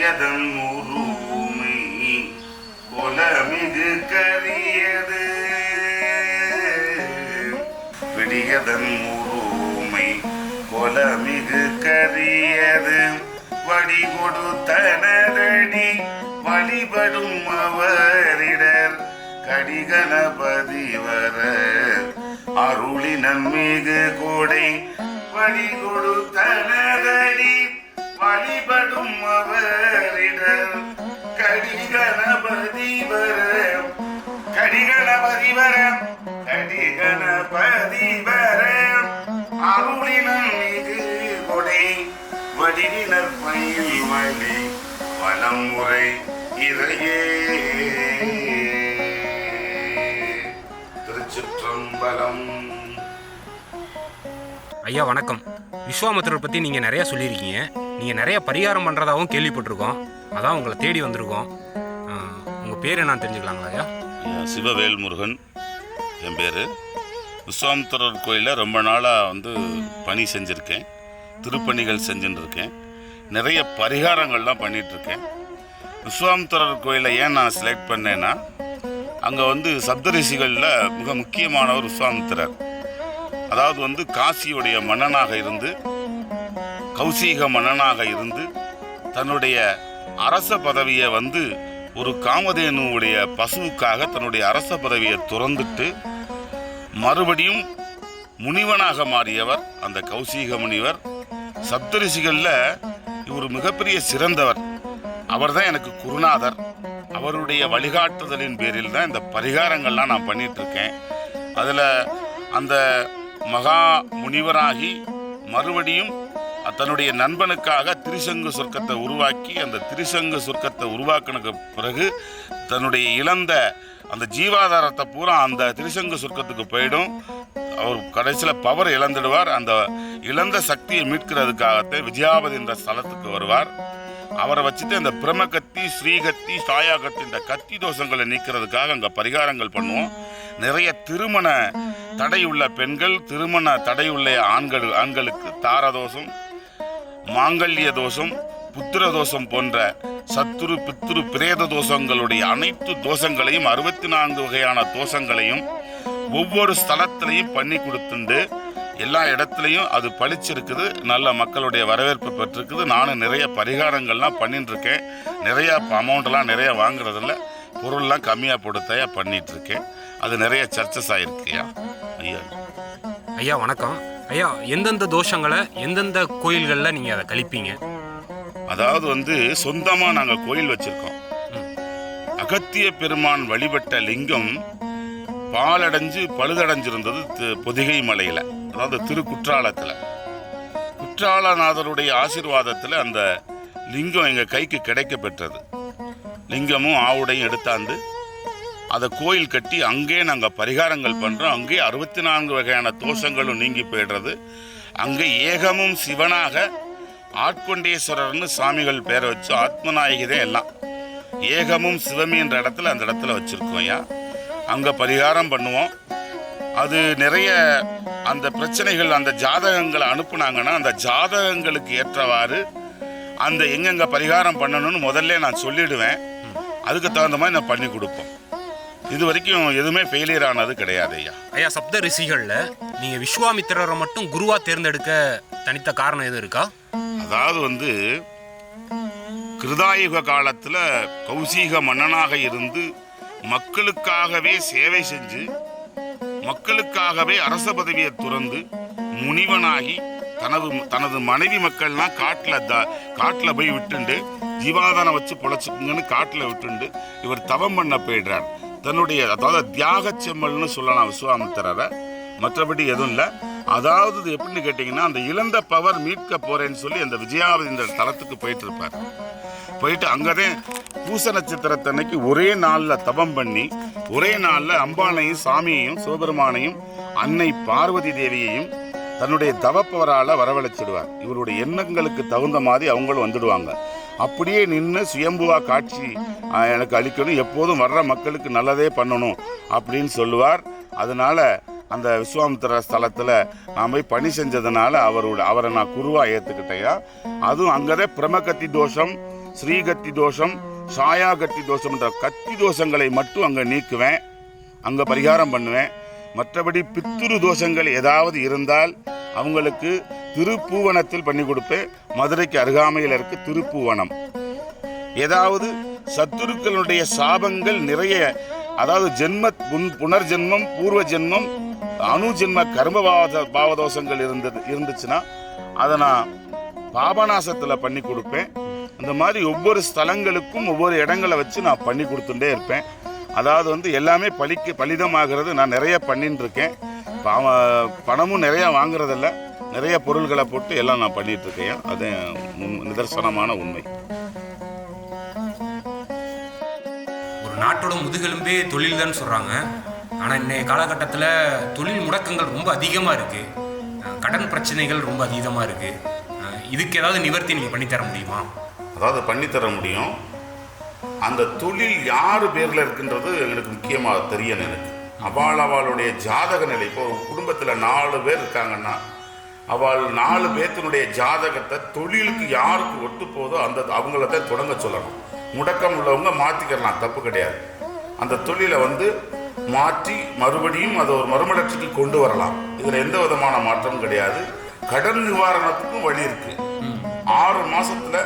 விடியதன் உருமை குலமிகு கரியது. விடியதன் உருமை கொலமிகு கரியது. வடி கொடுத்தனதடி வழிபடும் அவரிடர் கடிகணபதி வர. அருளினன் மிகு கொடை வழி கொடுத்தனதடி வழிபடும் அவரிடம் கடிகணபதி வர கடிகணபதி வர கடிகணபதி வர அருளினன் கொடை வடிவினர் பயில் வழி வலம் முறை இறையே. திருச்சிற்றம்பலம். ஐயா வணக்கம். விஸ்வாமித்திரர் பற்றி நீங்கள் நிறையா சொல்லியிருக்கீங்க. நீங்கள் நிறைய பரிகாரம் பண்ணுறதாகவும் கேள்விப்பட்டிருக்கோம். அதான் உங்களை தேடி வந்திருக்கோம். உங்கள் பேர் என்னன்னு தெரிஞ்சுக்கலாங்களா ஐயா? என் சிவவேல் முருகன் என் பேர். விஸ்வாமுத்திரர் கோயிலில் ரொம்ப நாளாக வந்து பணி செஞ்சுருக்கேன். திருப்பணிகள் செஞ்சுருக்கேன் இருக்கேன் நிறைய பரிகாரங்கள்லாம் பண்ணிகிட்ருக்கேன் விஸ்வாமுத்திரர் கோயிலில் கோயிலை ஏன் நான் செலக்ட் பண்ணேன்னா அங்கே வந்து சப்தரிஷிகளில் மிக முக்கியமானவர் விஸ்வாமித்திரர். அதாவது வந்து காசியுடைய மன்னனாக இருந்து கௌசீக மன்னனாக இருந்து தன்னுடைய அரச பதவியை வந்து ஒரு காமதேனுவுடைய பசுவுக்காக தன்னுடைய அரச பதவியை துறந்துட்டு மறுபடியும் முனிவனாக மாறியவர் அந்த கௌசீக முனிவர். சப்தரிஷிகளில் இவர் மிகப்பெரிய சிறந்தவர். அவர் தான் எனக்கு குருநாதர். அவருடைய வழிகாட்டுதலின் பேரில் தான் இந்த பரிகாரங்கள்லாம் நான் பண்ணிகிட்ருக்கேன் அதில் அந்த மகா முனிவராகி மறுபடியும் தன்னுடைய நண்பனுக்காக திரிசங்கு சொர்க்கத்தை உருவாக்கி அந்த திரிசங்கு சொர்க்கத்தை உருவாக்கினக்கு பிறகு தன்னுடைய இழந்த அந்த ஜீவாதாரத்தை பூரா அந்த திரிசங்கு சொர்க்கத்துக்கு போயிடும். அவர் கடைசியில் பவர் இழந்துடுவார். அந்த இழந்த சக்தியை மீட்கிறதுக்காகத்தான் விஜயாபதி என்ற ஸ்தலத்துக்கு வருவார். அவரை வச்சுட்டு அந்த பிரமகத்தி ஸ்ரீகத்தி சாயாகத்தி இந்த கத்தி தோஷங்களை நீக்கிறதுக்காக அங்கே பரிகாரங்கள் பண்ணுவோம். நிறைய திருமண தடையுள்ள பெண்கள் திருமண தடையுள்ள ஆண்கள் ஆண்களுக்கு தாரதோஷம் மாங்கல்ய தோஷம் புத்திர தோஷம் போன்ற சத்துரு பித்ரு பிரேத தோஷங்களுடைய அனைத்து தோஷங்களையும் அறுபத்தி நான்கு வகையான தோஷங்களையும் ஒவ்வொரு ஸ்தலத்திலையும் பண்ணி கொடுத்துண்டு எல்லா இடத்துலையும் அது பளிச்சிருக்குது நல்ல மக்களுடைய வரவேற்பு பெற்றிருக்குது. நானும் நிறைய பரிகாரங்கள்லாம் பண்ணிட்டு இருக்கேன் நிறைய அமௌண்ட்லாம் நிறையா வாங்குறதில்ல. பொருள்லாம் கம்மியாக போடுத்தையா பண்ணிகிட்ருக்கேன் அது நிறைய சர்ச்சஸ் ஆயிருக்குயா ஐயா. ஐயா வணக்கம். ஐயா எந்தெந்த தோஷங்களை எந்தெந்த கோயில்களில் நீங்கள் அதை கழிப்பீங்க? அதாவது வந்து சொந்தமாக நாங்கள் கோயில் வச்சுருக்கோம். அகத்திய பெருமான் வழிபட்ட லிங்கம் பாலடைஞ்சு பழுதடைஞ்சிருந்தது பொதிகை மலையில் அதாவது திருக்குற்றாலத்தில். குற்றாலநாதருடைய ஆசீர்வாதத்தில் அந்த லிங்கம் எங்கள் கைக்கு கிடைக்க பெற்றது லிங்கமும் ஆவுடையும் எடுத்தாந்து அதை கோயில் கட்டி அங்கேயே நாங்கள் பரிகாரங்கள் பண்ணுறோம் அங்கேயே அறுபத்தி நான்கு வகையான தோஷங்களும் நீங்கி போயிடுறது. அங்கே ஏகமும் சிவனாக ஆட்கொண்டேஸ்வரர்னு சாமிகள் பேரை வச்சு ஆத்மநாயகி தான் எல்லாம். ஏகமும் சிவமி என்ற இடத்துல அந்த இடத்துல வச்சுருக்கோம் ஐயா. அங்கே பரிகாரம் பண்ணுவோம். அது நிறைய அந்த பிரச்சனைகள் அந்த ஜாதகங்களை அனுப்புனாங்கன்னா அந்த ஜாதகங்களுக்கு ஏற்றவாறு அந்த எங்கெங்க பரிகாரம் பண்ணணும்னு முதல்ல நான் சொல்லிடுவேன். அதுக்கு தகுந்த மாதிரி நான் பண்ணி கொடுப்போம். இது வரைக்கும் எதுவுமே ஃபெயிலியர் ஆனது கிடையாது ஐயா. ஐயா சப்த ரிஷிகளில் நீங்கள் விஸ்வாமித்திரரை மட்டும் குருவா தேர்ந்தெடுக்க தனித்த காரணம் எதுவும் இருக்கா? அதாவது வந்து கிருதாயுக காலத்துல கௌசீக மன்னனாக இருந்து மக்களுக்காகவே சேவை செஞ்சு மக்களுக்காகவே அரச பதவியை துறந்து முனிவனாகி தனது தனது மனைவி மக்கள்லாம் காட்டில் த காட்டில் போய் விட்டுண்டு ஜீவாதாரம் வச்சு பொழைச்சுக்குங்கன்னு காட்டில் விட்டுண்டு இவர் தவம் பண்ண போயிடுறார். தன்னுடைய அதாவது தியாக செம்மல்னு சொல்லலாம் விஸ்வாமித்திரரை. மற்றபடி எதுவும் இல்லை. அதாவது இது எப்படின்னு கேட்டிங்கன்னா அந்த இழந்த பவர் மீட்க போகிறேன்னு சொல்லி அந்த விஜயாவதி இந்த தலத்துக்கு போயிட்டு இருப்பார் போயிட்டு அங்கதான் பூச நட்சத்திரத்தன்னைக்கு ஒரே நாளில் தபம் பண்ணி ஒரே நாளில் அம்பானையும் சாமியையும் சிவபெருமானையும் அன்னை பார்வதி தேவியையும் தன்னுடைய தவப்பவரால் வரவழைச்சிடுவார். இவருடைய எண்ணங்களுக்கு தகுந்த மாதிரி அவங்களும் வந்துடுவாங்க. அப்படியே நின்று சுயம்புவா காட்சி. எனக்கு அளிக்கணும் எப்போதும் வர்ற மக்களுக்கு நல்லதே பண்ணணும் அப்படின்னு சொல்லுவார். அதனால அந்த விஸ்வாமித்திர ஸ்தலத்தில் நான் போய் பணி செஞ்சதுனால அவரோட அவரை நான் குருவாக ஏற்றுக்கிட்டேயா அதுவும் அங்கதே பிரமகத்தி தோஷம் ஸ்ரீகத்தி தோஷம் சாயா கத்தி தோஷம் என்ற கத்தி தோஷங்களை மட்டும் அங்கே நீக்குவேன். அங்கே பரிகாரம் பண்ணுவேன். மற்றபடி பித்துரு தோஷங்கள் ஏதாவது இருந்தால் அவங்களுக்கு திருப்பூவனத்தில் பண்ணி கொடுப்பேன் மதுரைக்கு அருகாமையில் இருக்கு திருப்பூவனம். ஏதாவது சத்துருக்களுடைய சாபங்கள் நிறைய அதாவது ஜென்ம புன்- புனர்ஜென்மம் பூர்வ ஜென்மம் அணு ஜென்ம கர்மபாவ பாவதோஷங்கள் இருந்தது இருந்துச்சுன்னா அதை நான் பாபநாசத்தில் பண்ணி கொடுப்பேன். இந்த மாதிரி ஒவ்வொரு ஸ்தலங்களுக்கும் ஒவ்வொரு இடங்களை வச்சு நான் பண்ணி கொடுத்துட்டே இருப்பேன். அதாவது வந்து எல்லாமே பலிக்கு பலிதமாகிறது நான் நிறைய பண்ணிட்டு இருக்கேன் பணமும் நிறைய வாங்குறதில்ல. நிறைய பொருள்களை போட்டு எல்லாம் நான் பண்ணிட்டு இருக்கேன் அது நிதர்சனமான உண்மை. ஒரு நாட்டோட முதுகெலும்பே தொழில் தான் சொல்கிறாங்க ஆனால் இன்றைய காலகட்டத்தில் தொழில் முடக்கங்கள் ரொம்ப அதிகமாக இருக்குது கடன் பிரச்சனைகள் ரொம்ப அதிகமாக இருக்குது இதுக்கு ஏதாவது நிவர்த்தி நீங்கள் பண்ணித்தர முடியுமா? அதாவது பண்ணித்தர முடியும். அந்த தொழில் யார் பேரில் இருக்குன்றது எனக்கு முக்கியமாக தெரியணும் எனக்கு. அவள் அவளுடைய ஜாதக நிலை. இப்போ ஒரு குடும்பத்தில் நாலு பேர் இருக்காங்கன்னா அவள் நாலு பேர்த்தினுடைய ஜாதகத்தை தொழிலுக்கு யாருக்கு ஒட்டு போதோ அந்த அவங்கள தான் தொடங்க சொல்லணும். முடக்கம் உள்ளவங்க மாற்றிக்கலாம் தப்பு கிடையாது. அந்த தொழிலை வந்து மாற்றி மறுபடியும் அதை ஒரு மறுமலர்ச்சிக்கு கொண்டு வரலாம். இதில் எந்த விதமான மாற்றமும் கிடையாது. கடன் நிவாரணத்துக்கும் வழி இருக்கு. ஆறு மாசத்துல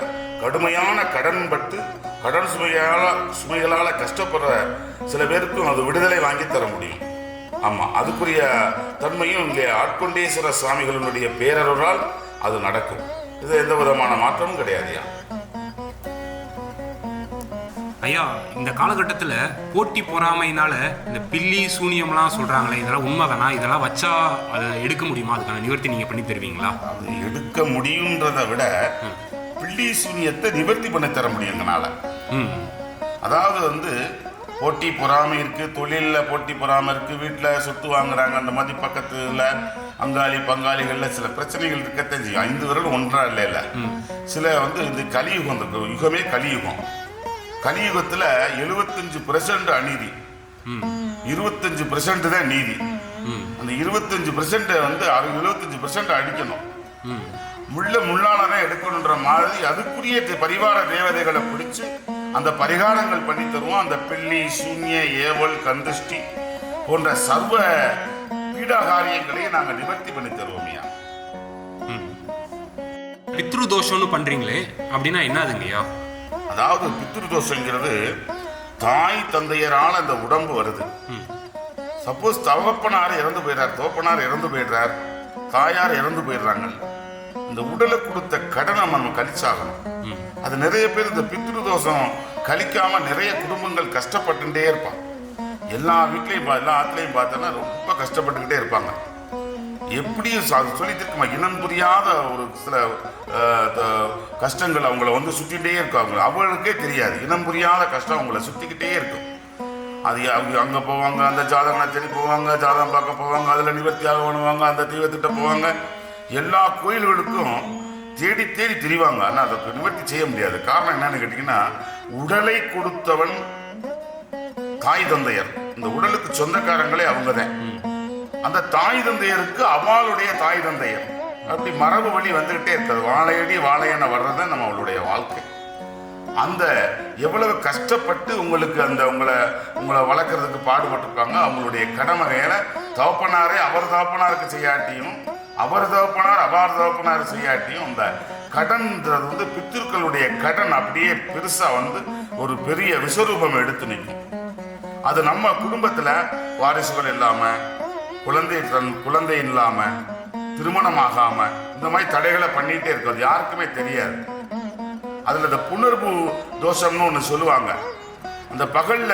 கடுமையான கடன் பட்டு கடன் சுமையால சுமைகளால கஷ்டப்படுற சில பேருக்கும் அது விடுதலை வாங்கி தர முடியும். ஆமா அதுக்குரிய தன்மையும் இங்கே ஆட்கொண்டேஸ்வர சுவாமிகளினுடைய பேரருளால் அது நடக்கும். இது எந்த விதமான மாற்றமும் கிடையாதுயா ஐயா. இந்த காலகட்டத்தில் போட்டி பொறாமைனால இந்த பில்லி சூனியம்லாம் சொல்கிறாங்களே இதெல்லாம் உண்மைதானா? இதெல்லாம் வச்சா அதை எடுக்க முடியுமா? அதுக்கான நிவர்த்தி நீங்கள் பண்ணி தருவீங்களா? அது எடுக்க முடியுன்றதை விட பிள்ளி சூனியத்தை நிவர்த்தி பண்ணி தர முடியும் எங்களால அதாவது வந்து போட்டி பொறாமை இருக்கு தொழில்ல போட்டி பொறாமை இருக்கு வீட்டில் சொத்து வாங்குறாங்க அந்த மாதிரி பக்கத்துல அங்காளி பங்காளிகள்ல சில பிரச்சனைகள் இருக்கத்தான் செய்யும் ஐந்து விரல் ஒன்றா இல்லைல்ல. சில வந்து இந்த கலியுகம் இருக்கு. யுகமே கலியுகம். கலியுகத்துல எழுபத்தஞ்சு பெர்சன்ட் அநீதி. இருபத்தஞ்சு பெர்சன்ட் தான் நீதி. அந்த இருபத்தஞ்சு பெர்சன்ட் வந்து அறு எழுபத்தஞ்சு பெர்சன்ட் அடிக்கணும். ம். முள்ள முள்ளாலதான் எடுக்கணுன்ற மாதிரி அதுக்குரிய பரிவார தேவதைகளை பிடிச்சு அந்த பரிகாரங்கள் பண்ணி தருவோம். அந்த பில்லி சூன்ய ஏவல் கந்துஷ்டி போன்ற சர்வ பீடாகாரியங்களையும் நாங்கள் நிவர்த்தி பண்ணி தருவோம்யா பித்ரு தோஷம்னு பண்ணுறீங்களே அப்படின்னா என்னதுங்கய்யா அதாவது பித்ரு தோஷங்கிறது தாய் தந்தையரால் அந்த உடம்பு வருது. சப்போஸ் தகப்பனார் இறந்து போயிடுறார் தோப்பனார் இறந்து போயிடுறார் தாயார் இறந்து போயிடுறாங்க. இந்த உடலை கொடுத்த கடனை நம்ம கழிச்சாகணும். அது நிறைய பேர் இந்த பித்ரு தோஷம் கழிக்காம நிறைய குடும்பங்கள் கஷ்டப்பட்டுட்டே இருப்பான் எல்லா வீட்லையும் எல்லா ஆத்துலையும் பார்த்தோன்னா ரொம்ப கஷ்டப்பட்டுக்கிட்டே இருப்பாங்க. எப்படியும் அது சொல்லி இனம் புரியாத ஒரு சில த- கஷ்டங்கள் அவங்கள வந்து சுற்றிகிட்டே இருக்கும். அவங்க அவங்களுக்கே தெரியாது. இனம் புரியாத கஷ்டம் அவங்கள சுற்றிக்கிட்டே இருக்கும். அது அவங்க அங்கே போவாங்க அந்த ஜாதகம் நச்சரி போவாங்க ஜாதகம் பார்க்க போவாங்க அதில் நிவர்த்தியாக பண்ணுவாங்க அந்த தெய்வத்திட்ட போவாங்க. எல்லா கோயில்களுக்கும் தேடி தேடி தெரிவாங்க. ஆனால் அதை நிவர்த்தி செய்ய முடியாது. காரணம் என்னன்னு கேட்டிங்கன்னா உடலை கொடுத்தவன் தாய் தந்தையர். இந்த உடலுக்கு சொந்தக்காரங்களே அவங்க தான் அந்த தாய் தந்தையருக்கு அவளுடைய தாய் தந்தையர். அப்படி மரபு வழி வந்துகிட்டே இருக்காது. வாழையடி வாழையான வர்றதுதான் நம்ம அவளுடைய வாழ்க்கை. அந்த எவ்வளவு கஷ்டப்பட்டு உங்களுக்கு அந்த உங்களை உங்களை வளர்க்குறதுக்கு பாடுபட்டிருப்பாங்க அவங்களுடைய கடமை வேலை தகப்பனாரே அவர் தகப்பனாருக்கு செய்யாட்டியும் அவர் தகப்பனார் அவர் தகப்பனார் செய்யாட்டியும் அந்த கடன்ன்றது வந்து பித்திருக்களுடைய கடன். அப்படியே பெருசா வந்து ஒரு பெரிய விஸ்வரூபம் எடுத்து நிற்கும். அது நம்ம குடும்பத்துல வாரிசுகள் இல்லாம குழந்தை தன் குழந்தை இல்லாம திருமணம் ஆகாம இந்த மாதிரி தடைகளை பண்ணிட்டே இருக்கிறது. யாருக்குமே தெரியாது. அதுல இந்த புணர்வு தோஷம்னு ஒன்று சொல்லுவாங்க. அந்த பகல்ல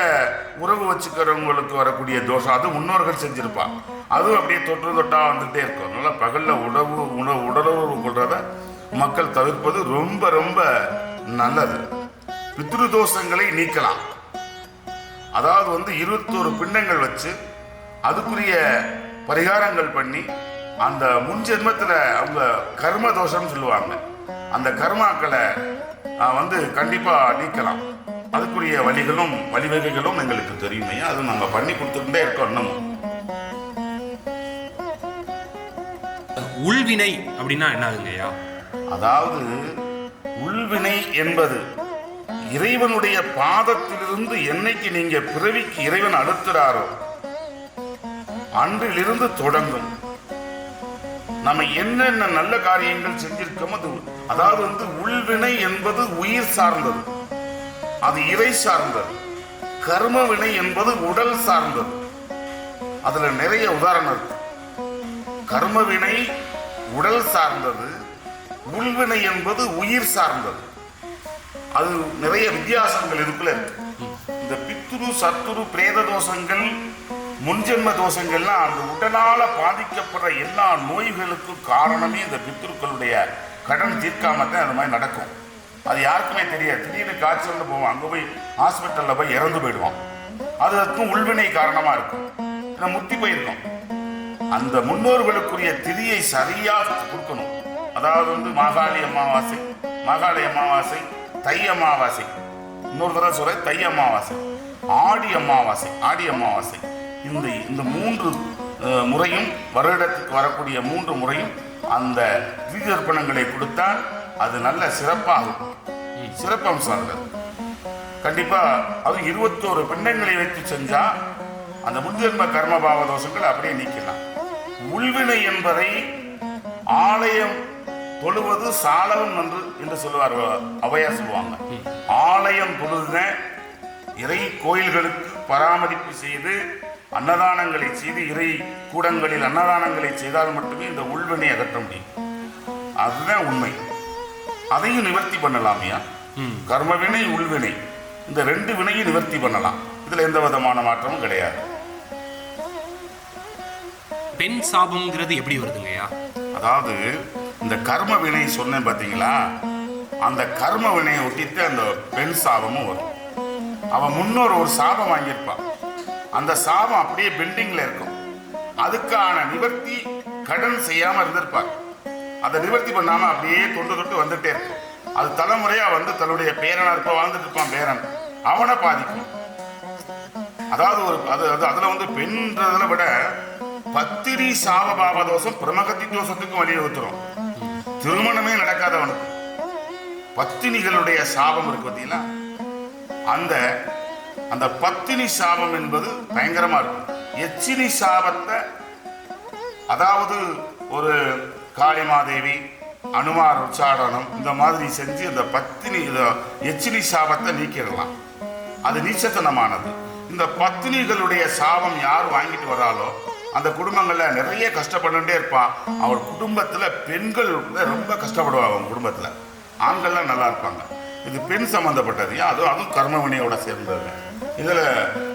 உறவு வச்சுக்கிறவங்களுக்கு வரக்கூடிய தோஷம் அது முன்னோர்கள் செஞ்சிருப்பா. அதுவும் அப்படியே தொற்று தொட்டா வந்துட்டே இருக்கும். அதனால பகல்ல உணவு உணவு உடலுறவு கொள்றத மக்கள் தவிர்ப்பது ரொம்ப ரொம்ப நல்லது. பித்ரு தோஷங்களை நீக்கலாம். அதாவது வந்து இருபத்தோரு பிண்டங்கள் வச்சு அதுக்குரிய பரிகாரங்கள் பண்ணி அந்த முன் ஜென்மத்தில் அவங்க கர்ம தோஷம்னு சொல்லுவாங்க. அந்த கர்மாக்களை வந்து கண்டிப்பாக நீக்கலாம். அதுக்குரிய வழிகளும் வழிவகைகளும் எங்களுக்கு தெரியுமையா? அது நாங்கள் பண்ணி கொடுத்துக்கிட்டே இருக்கோம் இன்னமும். உள்வினை அப்படின்னா என்னதுங்கய்யா அதாவது உள்வினை என்பது இறைவனுடைய பாதத்திலிருந்து என்னைக்கு நீங்க பிறவிக்கு இறைவன் அழுத்துறாரோ அன்றிலிருந்து தொடங்கும். நம்ம என்னென்ன நல்ல காரியங்கள் செஞ்சிருக்கோமோ அது அதாவது வந்து உள்வினை என்பது உயிர் சார்ந்தது. அது இறை சார்ந்தது. கர்ம வினை என்பது உடல் சார்ந்தது. அதுல நிறைய உதாரணம் இருக்கு. கர்ம வினை உடல் சார்ந்தது உள்வினை என்பது உயிர் சார்ந்தது. அது நிறைய வித்தியாசங்கள் இதுக்குள்ள இருக்கு. இந்த பித்துரு சத்துரு பிரேத தோஷங்கள் முன்ஜென்ம தோஷங்கள்லாம் அந்த உடலால பாதிக்கப்படுற எல்லா நோய்களுக்கும் காரணமே இந்த பித்ருக்களுடைய கடன் தீர்க்காம தான் அந்த மாதிரி நடக்கும். அது யாருக்குமே தெரியாது. திடீர்னு காய்ச்சல்னு போவோம். அங்கே போய் ஹாஸ்பிட்டலில் போய் இறந்து போயிடுவோம். அது அதுக்கும் உள்வினை காரணமாக இருக்கும். ஏன்னா முத்தி போயிருக்கோம். அந்த முன்னோர்களுக்குரிய திதியை சரியா கொடுக்கணும். அதாவது வந்து மாகாளி அமாவாசை மாகாளி அமாவாசை தை அமாவாசை. இன்னொரு தடவை சொல்ற தை அமாவாசை ஆடி அமாவாசை ஆடி அமாவாசை. இந்த இந்த மூன்று முறையும் வருடத்துக்கு வரக்கூடிய மூன்று முறையும் அந்த திதிர்ப்பணங்களை கொடுத்தால் அது நல்ல சிறப்பாகும். சிறப்பம்சம் அதுல கண்டிப்பா அது இருபத்தோரு பிண்டங்களை வைத்து செஞ்சா அந்த முன்ஜென்ம கர்மபாவ தோஷங்கள் அப்படியே நீக்கலாம். உள்வினை என்பதை ஆலயம் தொழுவது சாலவம் என்று என்று சொல்லுவார் அவையா சொல்லுவாங்க. ஆலயம் தொழுத இறை கோயில்களுக்கு பராமரிப்பு செய்து அன்னதானங்களை செய்து இறை கூடங்களில் அன்னதானங்களை செய்தால் மட்டுமே இந்த உள்வினை அகற்ற முடியும். அதுதான் உண்மை. அதையும் நிவர்த்தி பண்ணலாமையா? கர்மவினை உள்வினை இந்த ரெண்டு வினையும் நிவர்த்தி பண்ணலாம். இதுல எந்த விதமான மாற்றமும் கிடையாது. பெண் சாபம்ங்கிறது எப்படி வருதுங்கய்யா அதாவது இந்த கர்ம வினை சொன்னேன் பார்த்தீங்களா அந்த கர்ம வினையை ஒட்டிட்டு அந்த பெண் சாபமும் வரும். அவன் முன்னோர் ஒரு சாபம் வாங்கியிருப்பான் அந்த சாபம் அப்படியே பெண்டிங்ல இருக்கும். அதுக்கான நிவர்த்தி கடன் செய்யாம இருந்திருப்பார் அதை நிவர்த்தி பண்ணாம அப்படியே தொண்டு தொட்டு வந்துட்டே இருக்கும் அது தலைமுறையா வந்து தன்னுடைய பேரனா இருப்ப வாழ்ந்துட்டு இருப்பான் பேரன். அவனை பாதிக்கும். அதாவது ஒரு அது அது அதுல வந்து பெண்ன்றதை விட பத்திரி சாவபாப தோஷம் பிரமகத்தி தோஷத்துக்கும் வலியுறுத்துறோம். திருமணமே நடக்காதவனுக்கு. பத்தினிகளுடைய சாபம் இருக்கு பார்த்தீங்களா? அந்த அந்த பத்தினி சாபம் என்பது பயங்கரமா இருக்கும். எச்சினி சாபத்தை அதாவது ஒரு காளிமாதேவி அனுமார் உச்சாடனம் இந்த மாதிரி செஞ்சு இந்த பத்தினி எச்சினி சாபத்தை நீக்கிடலாம். அது நீச்சத்தனமானது. இந்த பத்தினிகளுடைய சாபம் யார் வாங்கிட்டு வராலோ அந்த குடும்பங்கள்ல நிறைய கஷ்டப்பட்டுட்டே இருப்பான் அவள் குடும்பத்துல பெண்கள் ரொம்ப கஷ்டப்படுவாங்க அவங்க குடும்பத்துல. ஆண்கள்லாம் நல்லா இருப்பாங்க. இது பெண் சம்பந்தப்பட்டது. ஏன்? அதுவும் அதுவும் கர்மவினையோட சேர்ந்தது. இதுல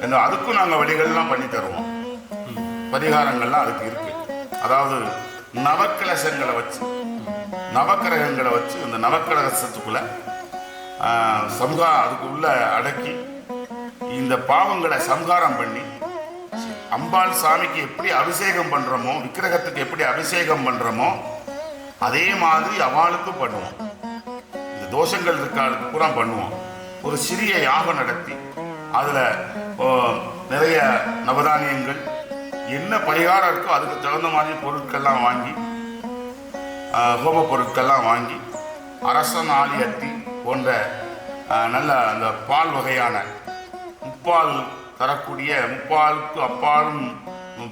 இந்த அதுக்கும் நாங்க வழிகள்லாம் பண்ணி தருவோம். பரிகாரங்கள்லாம் அதுக்கு இருக்கு. அதாவது நவக்கலசங்களை வச்சு நவக்கிரகங்களை வச்சு இந்த நவக்கிரகசத்துக்குள்ள ஆஹ், சம்ஹா அதுக்கு உள்ள அடக்கி இந்த பாவங்களை சம்ஹாரம் பண்ணி அம்பாள் சாமிக்கு எப்படி அபிஷேகம் பண்றோமோ விக்கிரகத்துக்கு எப்படி அபிஷேகம் பண்றோமோ அதே மாதிரி அவளுக்கும் பண்ணுவோம். இந்த தோஷங்கள் இருக்காளுக்கு பூரா பண்ணுவோம். ஒரு சிறிய யாகம் நடத்தி அதுல நிறைய நவதானியங்கள் என்ன பரிகாரம் இருக்கோ அதுக்கு தகுந்த மாதிரி பொருட்கள்லாம் வாங்கி ஹோம பொருட்கள்லாம் வாங்கி அரசன் ஆலி அத்தி போன்ற நல்ல அந்த பால் வகையான முப்பால் தரக்கூடிய முப்பாலுக்கு அப்பாலும்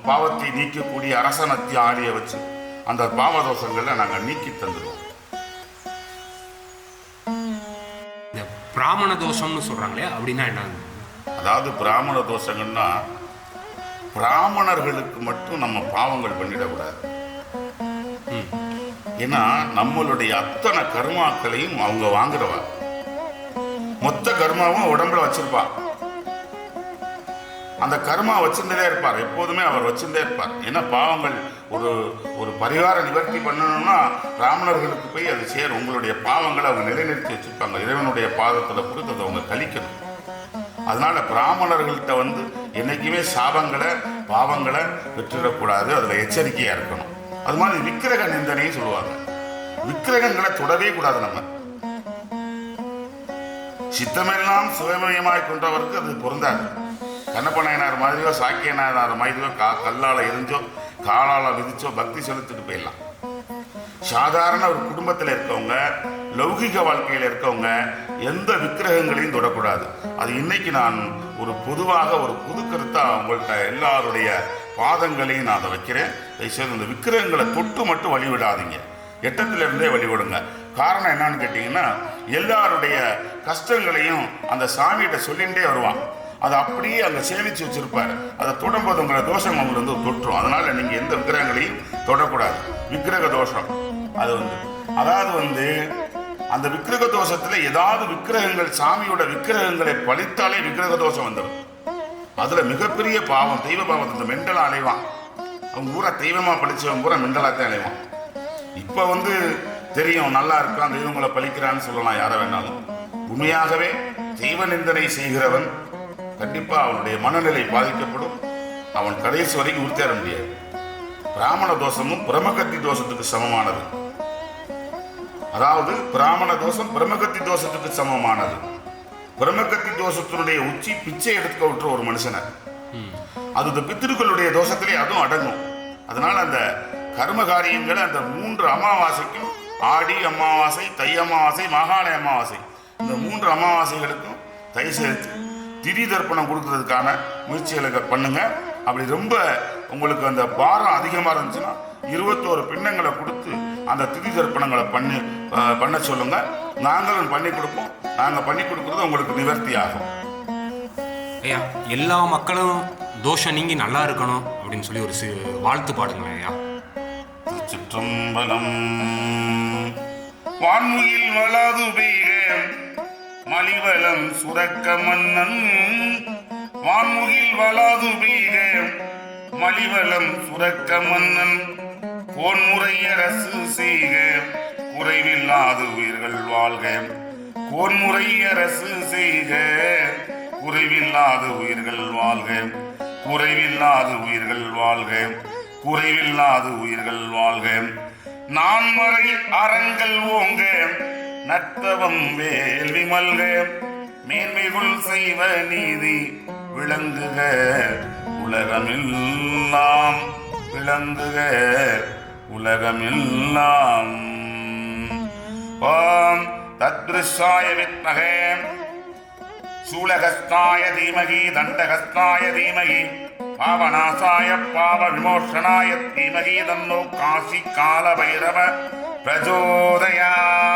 பாவத்தை நீக்கக்கூடிய அரசனத்தி ஆடிய வச்சு அந்த பாவதோஷங்களை நாங்கள் நீக்கி தந்துடுவோம் இந்த பிராமண தோஷம்னு சொல்றாங்களே அப்படின்னா என்னங்க அதாவது பிராமண தோஷங்கள்னா பிராமணர்களுக்கு மட்டும் நம்ம பாவங்கள் பண்ணிடக்கூடாது. ம் ஏன்னா நம்மளுடைய அத்தனை கர்மாக்களையும் அவங்க வாங்குறவா? மொத்த கர்மாவும் உடம்புல வச்சிருப்பா. அந்த கர்மா வச்சிருந்தே இருப்பார். எப்போதுமே அவர் வச்சிருந்தே இருப்பார். ஏன்னா பாவங்கள்? ஒரு ஒரு பரிகார நிவர்த்தி பண்ணணும்னா பிராமணர்களுக்கு போய் அது சேரும். உங்களுடைய பாவங்களை அவங்க நிலைநிறுத்தி வச்சிருப்பாங்க. இறைவனுடைய பாதத்தில் கொடுத்து அதை அவங்க கழிக்கணும். அதனால பிராமணர்கள்ட்ட வந்து என்னைக்குமே சாபங்களை பாவங்களை பெற்றுடக்கூடாது அதில் எச்சரிக்கையாக இருக்கணும். அது மாதிரி விக்கிரக நிந்தனையும் சொல்லுவாங்க. விக்கிரகங்களை தொடவே கூடாது நம்ம. சித்தமெல்லாம் சுயமயமாய் கொண்டவருக்கு அது பொருந்தாது. கண்ணப்பநாயனார் மாதிரியோ சாக்கிய மாதிரியோ கா கல்லால் எரிஞ்சோ காலால் விதிச்சோ பக்தி செலுத்திட்டு போயிடலாம். சாதாரண ஒரு குடும்பத்தில் இருக்கவங்க லௌகிக வாழ்க்கையில் இருக்கவங்க எந்த விக்கிரகங்களையும் தொடக்கூடாது. அது இன்னைக்கு நான் ஒரு பொதுவாக ஒரு புது கருத்தா உங்கள்கிட்ட எல்லாருடைய பாதங்களையும் நான் அதை வைக்கிறேன். தயவுசெய்து இந்த விக்கிரகங்களை தொட்டு மட்டும் வழிவிடாதீங்க. எட்டத்திலிருந்தே வழிவிடுங்க. காரணம் என்னன்னு கேட்டிங்கன்னா எல்லாருடைய கஷ்டங்களையும் அந்த சாமிகிட்ட சொல்லிகிட்டே வருவான். அதை அப்படியே அங்கே சேமித்து வச்சிருப்பாரு. அதை தொடும்போது உங்களை தோஷம் உங்களுக்கு வந்து தொற்றும். அதனால நீங்கள் எந்த விக்கிரகங்களையும் தொடக்கூடாது. விக்கிரக தோஷம். அது வந்து அதாவது வந்து அந்த விக்கிரக தோஷத்துல ஏதாவது விக்கிரகங்கள் சாமியோட விக்கிரகங்களை பழித்தாலே விக்கிரக தோஷம் வந்துடும் அதுல மிகப்பெரிய பாவம் தெய்வ பாவத்தை இந்த மெண்டலா அலைவான். அவன் பூரா தெய்வமா பழிச்சவன் பூரா மெண்டலாத்தே அலைவான். இப்ப வந்து தெரியும் நல்லா இருக்கான் தெய்வங்களை பழிக்கிறான்னு சொல்லலாம் யாரை வேணாலும். உண்மையாகவே தெய்வ நிந்தனை செய்கிறவன் கண்டிப்பா அவனுடைய மனநிலை பாதிக்கப்படும். அவன் கடைசி வரைக்கும் உறுத்தேற முடியாது. பிராமண தோஷமும் பிரமகத்தி தோஷத்துக்கு சமமானது. அதாவது பிராமண தோஷம் பிரமகத்தி தோஷத்துக்கு சமமானது. பிரமகத்தி தோஷத்தினுடைய உச்சி பிச்சை எடுக்க விட்டுற ஒரு மனுஷனை அது இந்த பித்திருக்களுடைய தோஷத்திலே அதுவும் அடங்கும். அதனால அந்த கர்ம காரியங்களை அந்த மூன்று அமாவாசைக்கும் ஆடி அமாவாசை தை அமாவாசை மாகாள அமாவாசை இந்த மூன்று அமாவாசைகளுக்கும் தை சேர்த்து திதி தர்ப்பணம் கொடுக்கறதுக்கான முயற்சிகளை பண்ணுங்க. அப்படி ரொம்ப உங்களுக்கு அந்த பாரம் அதிகமாக இருந்துச்சுன்னா இருபத்தோரு பின்னங்களை கொடுத்து அந்த திதி தர்ப்பணங்களை பண்ணி பண்ண சொல்லுங்க. நாங்களும் பண்ணி கொடுப்போம். நாங்கள் பண்ணி கொடுக்கறது உங்களுக்கு நிவர்த்தி ஆகும். ஐயா எல்லா மக்களும் தோஷம் நீங்கி நல்லா இருக்கணும் அப்படின்னு சொல்லி ஒரு சி வாழ்த்து பாடுங்களேன் ஐயா. திருச்சிற்றம்பலம். வான்முகில் வளாது பெய்க. மலிவலம் சுரக்க மன்னன். வான்முகில் வளாது பெய்க மலிவலம் சுரக்க மன்னன். கோன்முறை அரசு செய்க. குறைவில்லாது உயிர்கள் வாழ்க. கோன்முறை அரசு செய்க. குறைவில்லாத உயிர்கள் வாழ்க. குறைவில்லாத உயிர்கள் வாழ்க. குறைவில்லாத உயிர்கள் வாழ்க. நான் வரை அறங்கள் ஓங்க. நத்தவம் வேல் விமல்க மேன்மைகுள் செய்வ நீதி விளங்குக. உலகமெல்லாம் விளங்குக உலகமெல்லாம் ஓம் தத்ருஷாய வித்மகே. சூலகஸ்தாய தீமகி தண்டகஸ்தாய தீமகி பாவநாசாய பாவ விமோஷனாய தீமகி தன்னோ காசி கால பைரவ प्रचोदयात्